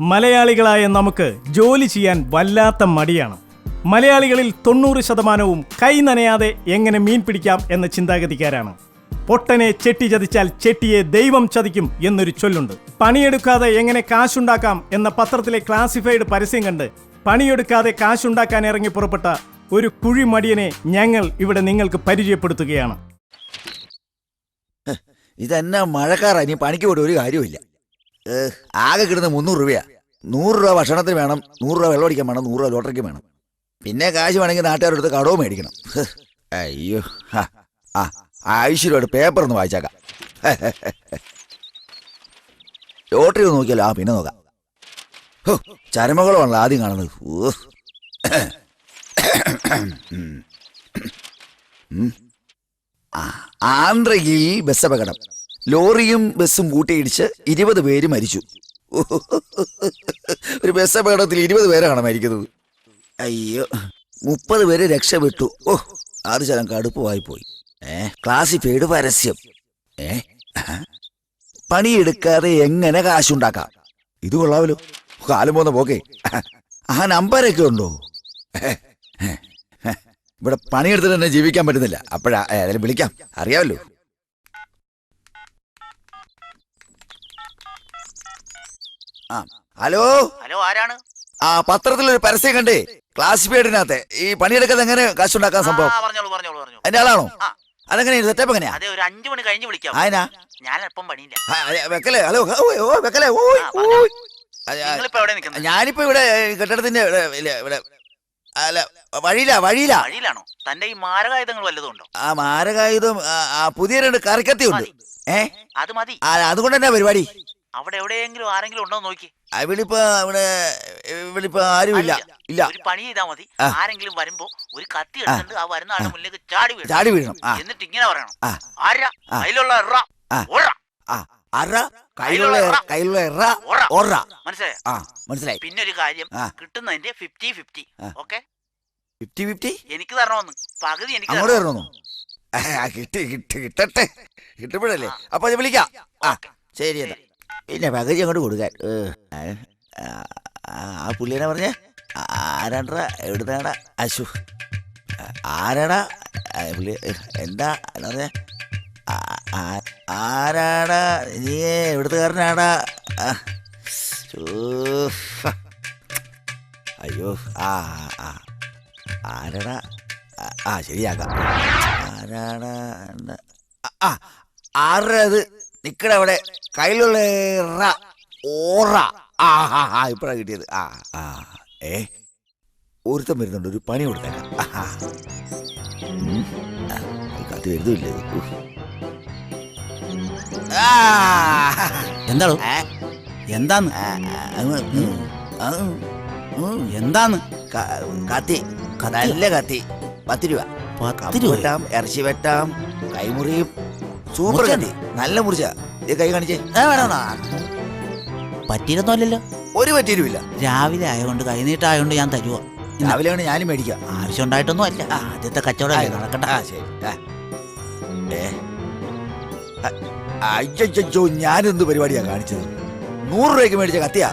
മലയാളികളായ നമുക്ക് ജോലി ചെയ്യാൻ വല്ലാത്ത മടിയാണ്. മലയാളികളിൽ തൊണ്ണൂറ് ശതമാനവും കൈ നനയാതെ എങ്ങനെ മീൻ പിടിക്കാം എന്ന ചിന്താഗതിക്കാരാണ്. പൊട്ടനെ ചെട്ടി ചതിച്ചാൽ ചെട്ടിയെ ദൈവം ചതിക്കും എന്നൊരു ചൊല്ലുണ്ട്. പണിയെടുക്കാതെ എങ്ങനെ കാശുണ്ടാക്കാം എന്ന പത്രത്തിലെ ക്ലാസിഫൈഡ് പരസ്യം കണ്ട് പണിയെടുക്കാതെ കാശുണ്ടാക്കാൻ ഇറങ്ങി പുറപ്പെട്ട ഒരു കുഴിമടിയനെ ഞങ്ങൾ ഇവിടെ നിങ്ങൾക്ക് പരിചയപ്പെടുത്തുകയാണ്. ഇതെന്നാ മഴക്കാറാ? ഇനി പണിക്ക് പോയിട്ട് ഒരു കാര്യമില്ല ആകെ കിട്ടുന്ന മുന്നൂറ് രൂപയാ. നൂറ് രൂപ ഭക്ഷണത്തിന് വേണം നൂറ് രൂപ വെള്ളം അടിക്കാൻ വേണം നൂറ് രൂപ ലോട്ടറിക്ക് വേണം. പിന്നെ കാശ് വേണമെങ്കിൽ നാട്ടുകാരുടെ അടുത്ത് കടവും മേടിക്കണം. അയ്യോ ആ ഐശ്വര്യമായിട്ട് പേപ്പർ ഒന്ന് വായിച്ചേക്കാം. ലോട്ടറി ഒന്ന് നോക്കിയാലോ? ആ പിന്നെ നോക്കാം. ഹോ, ചരമകളമാണല്ലോ ആദ്യം കാണുന്നത്. ഓ. ആന്ധ്രയിൽ ബസ് അപകടം. ലോറിയും ബസ്സും കൂട്ടിയിടിച്ച് ഇരുപത് പേര് മരിച്ചു. ഒരു ബസ് അപകടത്തിൽ ഇരുപത് പേരാണ് മരിക്കുന്നത്. അയ്യോ മുപ്പത് പേര് രക്ഷപ്പെട്ടു. ഓ അത് ശലം കടുപ്പമായി പോയി. ഏ ക്ലാസിഫൈഡ് പരസ്യം. ഏ പണിയെടുക്കാതെ എങ്ങനെ കാശുണ്ടാക്കാം? ഇത് കൊള്ളാമല്ലോ. കാലം പോന്ന പോക്കേ. ആ നമ്പരൊക്കെ ഉണ്ടോ? ഇവിടെ പണിയെടുത്തിട്ട് തന്നെ ജീവിക്കാൻ പറ്റുന്നില്ല. അപ്പോഴാ ഏതായാലും വിളിക്കാം. അറിയാമല്ലോ ആ ഹലോ? ഹലോ ആരാണ്? ആ പത്രത്തിൽ ഒരു പരസ്യം കണ്ടേ. ക്ലാസിഫൈഡിനകത്തെ ഈ പണിയെടുക്കാതെ എങ്ങനെ കാശുണ്ടാക്കാൻ സംഭവം? ആ പറഞ്ഞോളൂ പറഞ്ഞോളൂ. പറഞ്ഞു അതിന്റെ ആളാണോ? ആ. അതെങ്ങനെയാ സെറ്റപ്പ് എങ്ങനെയാ? അതെ ഒരു അഞ്ചു മണി കഴിഞ്ഞ് വിളിക്കാം. ആയനാ ഞാൻ അല്പം പണിയില്ല. ആ, അതെ, വെക്കലേ. ഹലോ ഓ, ഓ വെക്കലേ. ഓയ് ആ, പറഞ്ഞോ. ഓയ് ആ, ആ, നിങ്ങളിപ്പോ എവിടെ നിൽക്കുന്നത്? ഞാനിപ്പോ ഇവിടെ ഏ, കെട്ടിടത്തിന്റെ ഇവിടെ ഇല്ല, ഇവിടെ അല്ല വഴിയില വഴിയില. വഴിയിലാണോ? തന്റെ ഈ മാരകായുധങ്ങൾ വല്ലതും ഉണ്ടോ? ആ മാരകായുധം പുതിയ രണ്ട് കറിക്കത്തി ഉണ്ട്. ഏ? അത് മതി. അതുകൊണ്ട് തന്നെ പരിപാടി? അവിടെ എവിടെയെങ്കിലും ആരെങ്കിലും ഉണ്ടോ നോക്കി. ഇവിടിപ്പോ ഇവിടെ ഇവിടിപ്പോ ആരും ഇല്ല. ഒരു പണി ചെയ്താ മതി. ആരെങ്കിലും വരുമ്പോ ഒരു കത്തി എടുത്തിട്ട് ആ വരുന്ന ആളുടെ മുന്നിലേക്ക് ചാടി വീഴും ചാടി വീഴണം. എന്നിട്ട് ഇങ്ങനെ പറയണം. ആരാ ആ. കയ്യിലുള്ള കയ്യിലുള്ള എറ, ഒറ. മനസ്സിലായോ? ആ മനസ്സിലായി. പിന്നെ ഒരു കാര്യം. കിട്ടുന്നതിന്റെ fifty fifty. Okay? Fifty fifty എനിക്ക് തരണമെന്ന്. പകുതി എനിക്ക് അങ്ങോട്ട് തരണം. വരണോ ആ, കിട്ടി കിട്ടി കിട്ടട്ടെ. കിട്ടുമ്പോഴല്ലേ? അപ്പൊ അത് വിളിക്കാം. ആ ശരി എന്നാ. പിന്നെ പകുതി അങ്ങോട്ട് കൊടുക്കാൻ. ആ, പുള്ളിനെ പറഞ്ഞേ? ആരാണ്ട? എവിടുന്നാടാ? അശു ആരാടാ? പുള്ളി എന്താ? എന്നാ പറഞ്ഞേ? ആ- ആരാടാ? നീ എവിടുത്തുകാരനാടാ അയ്യോ ആ ആ ആരാടാ? ആ, ശരിയാക്കാം. ആരാടാ? ആ, നിക്കട അവിടെ. കയ്യിലുള്ള ഓറ. ആ ആ ആ ഇപ്പഴാ കിട്ടിയത്. ആ ആ ഏ ഒരുത്തം വരുന്നുണ്ട്. ഒരു പണി കൊടുത്തേക്കാം. കത്ത് വരുന്നില്ലേ എന്താണോ? എന്താന്ന്. എന്താന്ന്? കത്തി. നല്ല കത്തി. പത്ത് രൂപ. പത്ത് രൂപ വെട്ടാം ഇറച്ചി വെട്ടാം കൈമുറിയും സൂപ്പർ കത്തി. നല്ല മുറിച്ച. ഇത് കൈ കാണിച്ചേ. വേണം. പറ്റിയിരുന്നല്ലോ ഒരു പറ്റിയിരുമില്ല. രാവിലെ ആയതുകൊണ്ട് കൈനീട്ടായതുകൊണ്ട് ഞാൻ തരുവോ? രാവിലെയാണ് ഞാനും മേടിക്കാം ആവശ്യം ഉണ്ടായിട്ടൊന്നും അല്ല ആദ്യത്തെ കച്ചവടം നടക്കട്ടെ. ആ ശരി. ഏ. അ- അയ്യയ്യോ ഞാനെന്ത് പരിപാടിയാ കാണിച്ചത്? നൂറ് രൂപയ്ക്ക് മേടിച്ച കത്തിയാ?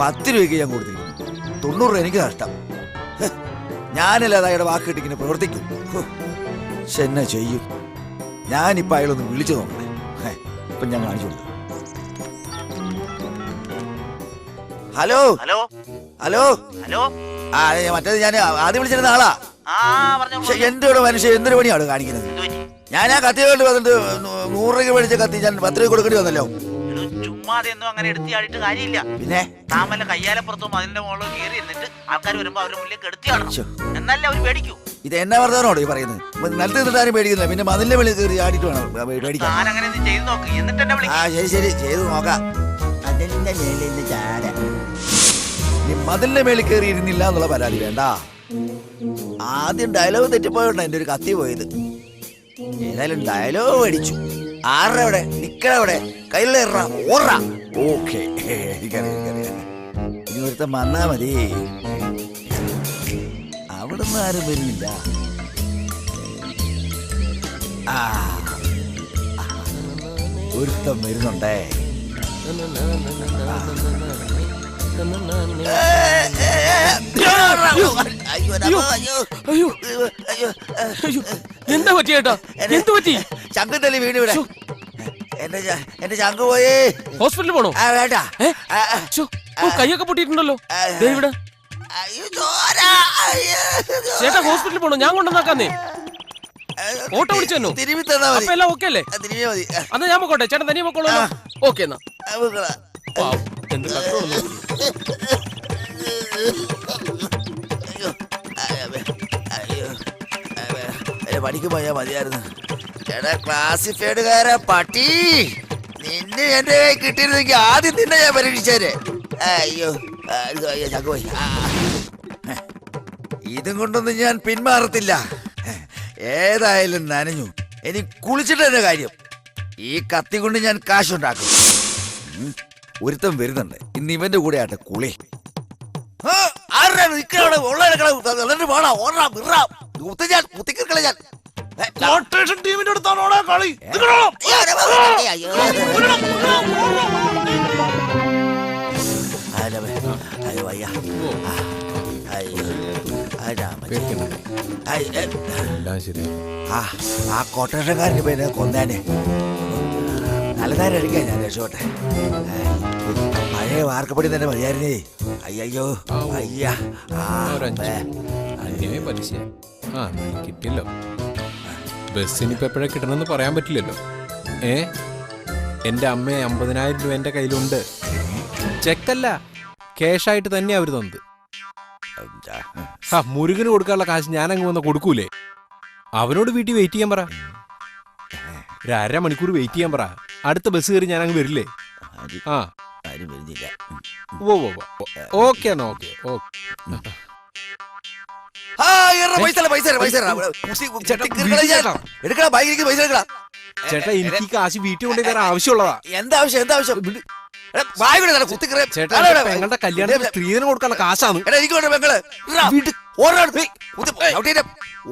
പത്ത് രൂപയ്ക്ക് ഞാൻ കൊടുത്തിരിക്കുന്നു. തൊണ്ണൂറ് രൂപ എനിക്ക് നഷ്ടം. ഞാനല്ലാതെ അയാളുടെ വാക്ക് കിട്ടിങ്ങനെ പ്രവർത്തിക്കും? എന്നാ ചെയ്യും? ഞാനിപ്പോ അയാളൊന്ന് വിളിച്ചു നോക്കണേ ഇപ്പൊ ഞാൻ കാണിച്ചു കൊടുത്തു ഹലോ? ഹലോ? ഹലോ? ഹലോ? ആ മറ്റേത് ഞാൻ ആദ്യം വിളിച്ചിരുന്ന ആളാ. എന്റെ ഇവിടെ മനുഷ്യൻ എന്തൊരു പണിയാണ് കാണിക്കുന്നത്? ഞാൻ ആ കത്തി കൊണ്ട് വന്നിട്ട് നൂറ് രൂപ മേടിച്ച കത്തി ഞാൻ പത്ത് രൂപ കൊടുക്കേണ്ടി വന്നല്ലോ. ചുമ്മാതെയൊന്നും അങ്ങനെ എടുത്ത് ചാടിയിട്ട് കാര്യമില്ല. പിന്നെ? താൻ വല്ല കയ്യാലപ്പുറത്തും അതിന്റെ മുകളിൽ കയറി ഇരുന്നിട്ട് ആൾക്കാർ വരുമ്പോ അവരുടെ മുന്നിലേക്ക് എടുത്തിയാണ് എന്നല്ല അവർ പേടിക്കൂ. ഇത് എന്നെ വർദ്ധമാണോ ഈ പറയുന്നത്? നിലത്ത് നിന്നിട്ട് ആരും പേടിക്കുന്നില്ല. പിന്നെ മതിലിന്റെ വെളിയിൽ കയറി ആടിട്ട് വേണം പേടിക്കാൻ. താൻ അങ്ങനെ ചെയ്ത് നോക്ക്. എന്നിട്ട് എന്നെ ആ ശരി ശരി. ചെയ്ത് നോക്കാം. അതിന്റെ മേലിൽ ചാര നീ മതിലിന്റെ മേളിൽ കയറി ഇരുന്നില്ല എന്നുള്ള പരാതി വേണ്ട. ആദ്യം ഡയലോഗ് തെറ്റിപ്പോയോണ്ടാ എന്റെ ഒരു കത്തി പോയത്. ഏതായാലും ഡയലോഗ് മേടിച്ചു. ആരുടെ നിക്കടവിടെ? അവിടെ കയ്യിലേറ ഓറ. ഓക്കെ. എനിക്കറിയാം എനിക്കറിയാം ഇനി ഒരുത്തൻ വന്നാ മതി. അവിടുന്ന് ആരും വരുന്നില്ല. ആ. ഒരുത്തം വരുന്നുണ്ടേ. അയ്യോ. അയ്യോ അയ്യോ. അയ്യോ. എന്താ പറ്റി ചേട്ടാ എന്ത് പറ്റി? ചങ്കത്തല്ലി വീണ് ഇവിടെ. എന്റെ എന്റെ ചങ്ക് പോയി. ഹോസ്പിറ്റലിൽ പോണോ? ആ വേണ്ട. ഏ? ആ, ആ, ശ്ശോ, ഓ കൈയൊക്കെ പൊട്ടിയിട്ടുണ്ടല്ലോ. ഇവിടെ. ചേട്ടാ ഹോസ്പിറ്റലിൽ പോണോ? ഞാൻ കൊണ്ടുവന്നാക്കാന്നേ. ഓട്ടോ വിളിച്ചു? തിരുമ്പി തന്നാ മതി. എല്ലാം ഓക്കെ അല്ലേ? ആ, മതി. അന്ന് ഞാൻ പോക്കോട്ടെ. ചേട്ടൻ തനിയെ പൊക്കോളൂ ഓക്കെ എന്നാ. എന്ത് കഷ്ടമാണെന്ന് പണിക്ക് പോയാ മതിയായിരുന്നു. ചേട്ടാ ക്ലാസിഫൈഡുകാര പട്ടി. നിന്നെ എന്റെ കൈ കിട്ടിയിരുന്നെങ്കിൽ ആദ്യം നിന്നെ ഞാൻ പരീക്ഷിച്ചേരെ അയ്യോ ആ, ഇത് കൊണ്ടൊന്നും ഞാൻ പിന്മാറത്തില്ല. ഏതായാലും നനഞ്ഞു. ഇനി കുളിച്ചിട്ട് തന്നെ കാര്യം. ഈ കത്തി കൊണ്ട് ഞാൻ കാശുണ്ടാക്കും. ഒരുത്തം വരുന്നുണ്ട്. ഇന്ന് ഇവന്റെ കൂടെ ആട്ടെ കുളി ആരുടെ ആരുടെയാണ് ഉള്ള വേണോ. ഓടാ വിറാം. കുത്തി ഞാൻ കുത്തിക്കളെ ഞാൻ. ഏ, ടീമിന്റെ അടുത്താണോടാ കളി. അയ്യോ, അയ്യോ, അയ്യോ. അയ്യോ, അയ്യോ, ആ, കൊട്ടേഷൻകാരന് പേര് കൊന്നേനെ. നല്ലതാരം അടിക്കാൻ ഞാൻ രക്ഷോട്ടെ പഴയ വാർക്കപ്പടി തന്നെ മതിയായിരുന്നേ. അയ്യോ അയ്യ. ആ. പലിശ ആ എന്നാലും കിട്ടിയല്ലോ. ബസ്സിന് ഇപ്പൊ എപ്പോഴാ കിട്ടണമെന്ന് പറയാൻ പറ്റില്ലല്ലോ. ഏ? എന്റെ അമ്മ അമ്പതിനായിരം രൂപ എന്റെ കയ്യിലുണ്ട്. ചെക്കല്ല ക്യാഷായിട്ട് തന്നെയാണ് അവർ തന്നത്. ആ മുരുകന് കൊടുക്കാനുള്ള കാശ് ഞാൻ അങ്ങ് വന്ന് കൊടുക്കൂലേ? അവനോട് വീട്ടിൽ വെയിറ്റ് ചെയ്യാൻ പറ. ഒരു അര മണിക്കൂർ വെയിറ്റ് ചെയ്യാൻ പറ. അടുത്ത ബസ് കയറി ഞാൻ അങ്ങ് വരില്ലേ ആ. ഓ ഓ ഓക്കെ എന്നാ ഓക്കെ. ഓക്കെ ആ, ഇറ, പൈസ തരാം, പൈസ തരാം, പൈസ. കുത്തി- കുത്തി ചേട്ടാ, കീറുകളെ ഞാൻ- ചേട്ടാ. എടുക്കടാ ബൈക്കിലേക്ക് പൈസ എടുക്കടാ ചേട്ടാ എനിക്ക് ഈ കാശ് വീട്ടിൽ കൊണ്ടു തരാൻ ആവശ്യമുള്ളതാ എന്താ ആവശ്യം എന്താ ആവശ്യം എടാ, വായ കൂടെ തരാം, കുത്തി കീറുക. ചേട്ടാ എടാ, സ്ത്രീനെ എടാ, പെങ്ങളുടെ കല്യാണത്തിന് സ്ത്രീധനം കൊടുക്കാനുള്ള കാശാണ് എടാ എനിക്ക് വേണ്ട പെങ്ങൾ ഇറാ. ഓടാണ്. കുത്തി- ചവിട്ടിയിട്ട്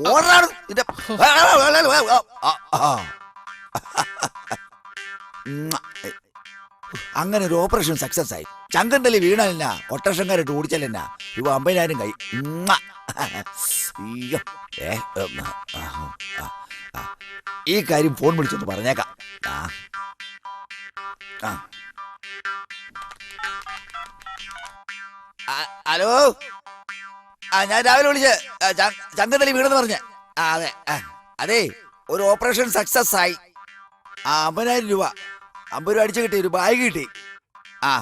ഓടാണ്. ഇതിന്റെ- ആ, ആ, ആ, ആ, ആ, ആ, ആ. അങ്ങനെ ഒരു ഓപ്പറേഷൻ സക്സസ് ആയി. ചങ്കന്തലി വീണല്ല കൊട്ടേഷൻകാരിട്ട് ഓടിച്ചല്ലെന്ന ഇവ അമ്പതിനായിരം കൈ. ഈ കാര്യം ഫോൺ വിളിച്ചൊന്ന് പറഞ്ഞേക്കാം. ആ. ഹലോ? ആ ഞാൻ രാവിലെ വിളിച്ച്. ചങ്കത്തലി വീണെന്ന് പറഞ്ഞ. ആ അതെ അതെ ഒരു ഓപ്പറേഷൻ സക്സസ് ആയി. ആ അമ്പതിനായിരം രൂപ. അമ്പത് രൂപ അടിച്ചു കിട്ടി ഒരു ബാഗ് കിട്ടി. ആ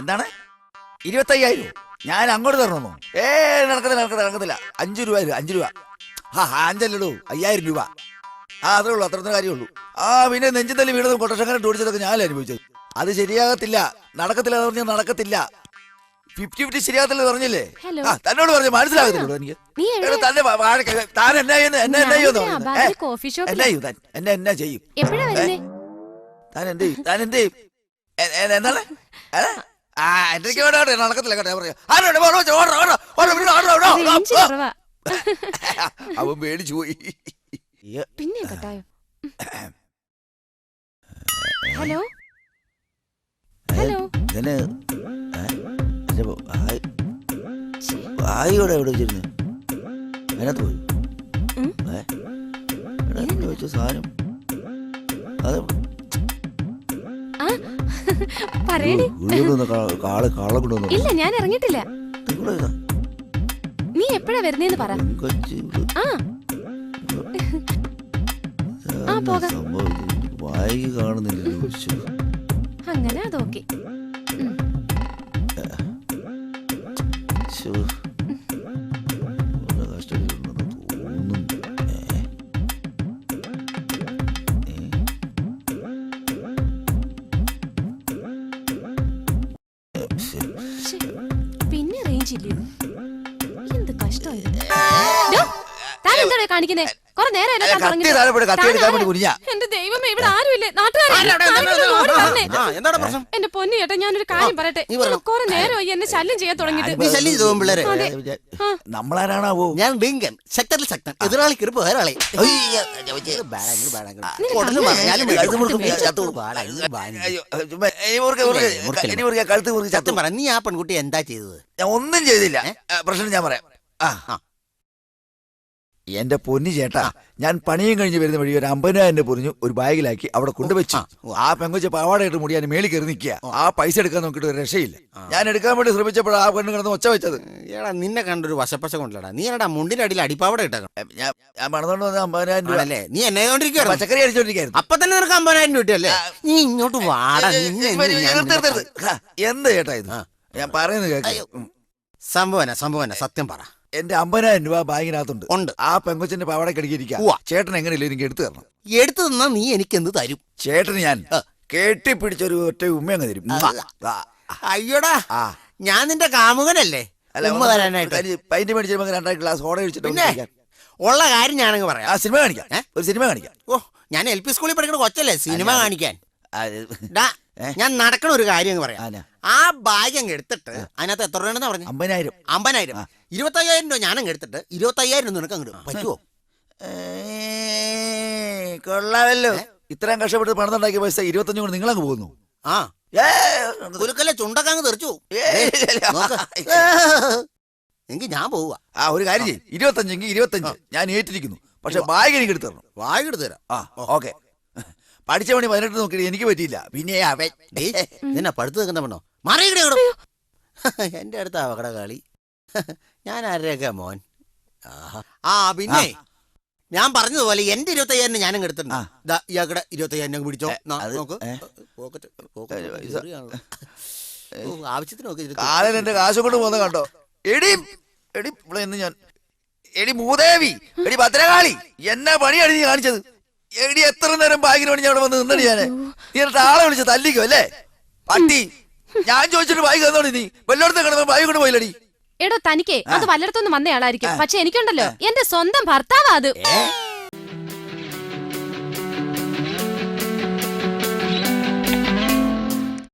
എന്താണ്? ഇരുപത്തയ്യായിരം ഞാൻ അങ്ങോട്ട് തരണമോ ഏ നടക്കത്തില്ല നടക്കത്തില്ല നടക്കത്തില്ല. അഞ്ച് രൂപ അഞ്ച് രൂപ. ആ അഞ്ചല്ലടോ. അയ്യായിരം രൂപ. ആ അത്രേ ഉള്ളൂ അത്രത്തെ കാര്യമുള്ളൂ ആ പിന്നെ നെഞ്ചും തല്ലി വീണതും കൊട്ടേഷക്കാരൻ ഓടിച്ചതൊക്കെ ഞാനല്ലേ അനുഭവിച്ചത് അത് ശരിയാകത്തില്ല. നടക്കത്തില്ല എന്ന് പറഞ്ഞാൽ നടക്കത്തില്ല. ഫിഫ്റ്റി ഫിഫ്റ്റി ശരിയാകത്തില്ല പറഞ്ഞില്ലേ. ആ തന്നോട് പറഞ്ഞു മനസ്സിലാകത്തില്ലോ എനിക്ക്. തന്നെ താൻ എന്നാ എന്നെ എന്നെ എന്നാ? കോഫി എന്നാ ചെയ്യും. താൻ എന്ത് താൻ എന്ത് എന്താണ്? ആ എന്റെ വേണ്ട കേട്ടോ നടക്കത്തില്ല കേട്ടോ ഞാൻ പറയാം. ആരോട് ഓടോ ഓടോ ഓടോ ഓടോ ഓടോ ഓടോ ഓടോ റേഞ്ച് അവൻ പേടിച്ചു പോയി. പിന്നെ കട്ടായോ? ഹലോ? ഹലോ? ആയിയോടെ എവിടെ വെച്ചിരുന്നു? അതിനകത്ത് പോയി. വെച്ച സാധനം. അത് കൊണ്ടുവന്നു ഇല്ല ഞാൻ ഇറങ്ങിട്ടില്ല നീ എപ്പോഴാ വരുന്നേന്ന് പറ. ആ. ആ, പോകാം. കാണുന്നില്ലല്ലോ അങ്ങനെ അതൊക്കെ. ശ്ശോ. എന്ത് കഷ്ടമായിരുന്നു. താൻ കാണിക്കുന്നേ? കൊറേ നേരം അല്ല, കത്തി താഴെ പോയി കത്തി എടുക്കാൻ വേണ്ടി കുനിഞ്ഞാ. എന്റെ ദൈവമേ ഇവിടെ ആരുമില്ലേ? നാട്ടുകാരെ എന്താണ് പ്രശ്നം? എന്റെ പൊന്നു ചേട്ടാ ഞാനൊരു കാര്യം പറയട്ടെ. കുറെ നേരമായി എന്നെ ശല്യം ചെയ്യാൻ തുടങ്ങിയിട്ട്. നമ്മളാരാണാവോ? ഞാൻ ഡിങ്കൻ ശക്തൻ എതിരാളിക്ക് ഒരു കഴുത്ത് മുറുക്കും, ചത്തു. പറ നീ ആ പെൺകുട്ടി എന്താ ചെയ്തത്? ഞാൻ ഒന്നും ചെയ്തില്ല. പ്രശ്നം ഞാൻ പറയാം. ആ ആ. എന്റെ പൊന്നു ചേട്ടാ ഞാൻ പണിയും കഴിഞ്ഞ് വരുന്ന വഴി ഒരു അമ്പതിനായിരം രൂപ പൊറിഞ്ഞു ഒരു ബാഗിലാക്കി അവിടെ കൊണ്ടുവച്ചു ആ, പെങ്കുച്ച പാവാടായിട്ട് മുടി ഞാൻ മേളിൽ കയറി നിൽക്കുക. ആ. പൈസ എടുക്കാൻ നോക്കിയിട്ട് ഒരു രക്ഷയില്ല. ഞാൻ എടുക്കാൻ വേണ്ടി ശ്രമിച്ചപ്പോൾ ആ പെണ്ണ് കിടന്ന് ഒച്ച വെച്ചത്. എടാ നിന്നെ കണ്ടൊരു വശപ്പശ കൊണ്ടല്ലടാ. നീ എടാ മുണ്ടിന്റെ അടിയിൽ അടിപ്പാവട ഇട്ടേക്കണം. ഞാൻ മണന്നോണ്ട് വന്ന അമ്പതിനായിരം രൂപ. അല്ലേ നീ എന്നെ കൊണ്ടിരിക്കുകയാണ് പച്ചക്കറി അടിച്ചോണ്ടിരിക്കായിരുന്നു. അപ്പൊ തന്നെ നിനക്ക് അമ്പതിനായിരം രൂപ കിട്ടിയല്ലേ? നീ ഇങ്ങോട്ട് വാടാ എന്ത് ചേട്ടാ ഇത്? ഞാൻ പറയുന്നത് അയ്യോ. സംഭവന സംഭവന സത്യം പറ. എന്റെ അമ്പതിനായിരം രൂപ ബാങ്കിനകത്തുണ്ട്. ഉണ്ട്. ആ പെങ്കൊച്ചന്റെ പാവാടയ്ക്ക് അടിക്കിരിക്കുക ഉവ്വ. ചേട്ടൻ എങ്ങനെയല്ലേ എനിക്ക് എടുത്തു തരണം? എടുത്തു തന്നാ നീ എനിക്ക് എന്ത് തരും? ചേട്ടൻ ഞാൻ കേട്ടിപ്പിടിച്ചൊരു ഒറ്റ ഉമ്മ അങ്ങ് തരും. ഉമ്മ. ആ. അയ്യോടാ. ആ. ഞാൻ നിന്റെ കാമുകനല്ലേ? അല്ല ഉമ്മ ഒന്ന് തരാനായിട്ട്. ഒരു പൈന്റ് മേടിച്ച് നമുക്ക് രണ്ടായിരം ഗ്ലാസ് ഓടെ കഴിച്ചിട്ട് പിന്നെ? ഒന്ന് കഴിക്കാം. ഉള്ള കാര്യം ഞാനങ്ങ് ആ പറയാം സിനിമ കാണിക്കാം. ഏ? ഒരു സിനിമ കാണിക്കാം. ഓ ഞാൻ എൽ പി സ്കൂളിൽ പഠിക്കുന്ന കൊച്ചല്ലേ? സിനിമ കാണിക്കാൻ. ആ, ഡാ, ഏ? ഞാൻ നടക്കണ ഒരു കാര്യം അങ്ങ് പറയാം. ആ ബാഗ് അങ്ങ് എടുത്തിട്ട് അതിനകത്ത് എത്ര രൂപ പറഞ്ഞു? അമ്പതിനായിരം. അമ്പതിനായിരം. ആ. ഇരുപത്തയ്യായിരം രൂപ ഞാൻ അങ്ങ് എടുത്തിട്ട് ഇരുപത്തയ്യായിരം നിനക്ക് അങ്ങോട്ട്. പറ്റുമോ ഏ, കൊള്ളാമല്ലോ. ഇത്രയും കഷ്ടപ്പെട്ട് പണം ഉണ്ടാക്കിയ പൈസ ഇരുപത്തഞ്ചും കൊണ്ട് നിങ്ങളങ്ങ് പോകുന്നു. ആ. കുലുക്കല്ലേ ചുണ്ടൊക്കെ അങ്ങ് തെറിച്ചു. നോക്ക്. എങ്കിൽ ഞാൻ പോവുക ആ ഒരു കാര്യം ചെയ്യും. ഇരുപത്തഞ്ചെങ്കിൽ ഇരുപത്തഞ്ച്. ഞാൻ ഏറ്റിരിക്കുന്നു പക്ഷെ ബാഗ് എനിക്ക് എടുത്തു തരണം. വായിക എടുത്തു തരാം. ആ ഓക്കെ. പഠിച്ച പണി പതിനെട്ട് നോക്കിയിട്ട് എനിക്ക് പറ്റിയില്ല. പിന്നെ അവൻ. നിന്നെ പഠിത്തു നിൽക്കുന്ന പെണ്ണോ? മറിയിടെ എന്റെ അടുത്ത് അവകട കളി ഞാൻ ആരുടെയൊക്കെ മോൻ? ആഹാ. ആ പിന്നെ ഞാൻ പറഞ്ഞതുപോലെ എന്റെ ഇരുപത്തി അയ്യായിരം ഞാനും എടുത്തിട്ടുണ്ട്. ഇയാൾക്കടെ ഇരുപത്തയ്യായിരം അങ്ങ് പിടിച്ചോ. നാ, അത്, നോക്ക്. ഏ? പോക്കറ്റ് പോക്കറ്റ് ഏ, പൈസ. ചെറിയാണല്ലോ. ഓ, ആവശ്യത്തിന് നോക്കി ഇരുപത്തി- കാലൻ എന്റെ കാശും കൊണ്ട് പോകുന്ന കണ്ടോ? എടി എടി ഇവിടെ ഇന്ന് ഞാൻ എടി മൂദേവി എടി ഭദ്രകാളി എന്നാ പണിയാണ് നീ കാണിച്ചത്? എടി എത്ര നേരം ബാഗിന് വേണ്ടി ഞാൻ അവിടെ വന്ന് നിന്നടി ഞാൻ? നീ എന്നിട്ട് ആളെ വിളിച്ച് തല്ലിക്കോ അല്ലേ? പട്ടി ഞാൻ ചോദിച്ചിട്ട് ബാഗ് തന്നോടി നീ. വല്ലോടത്ത് കിടന്ന് ബാഗ് കൊണ്ട് പോയില്ലടി. എടോ തനിക്കേ അത് വല്ലയിടത്തൊന്നും വന്നയാളായിരിക്കും. പക്ഷെ എനിക്കുണ്ടല്ലോ എന്റെ സ്വന്തം ഭർത്താവാ അത്.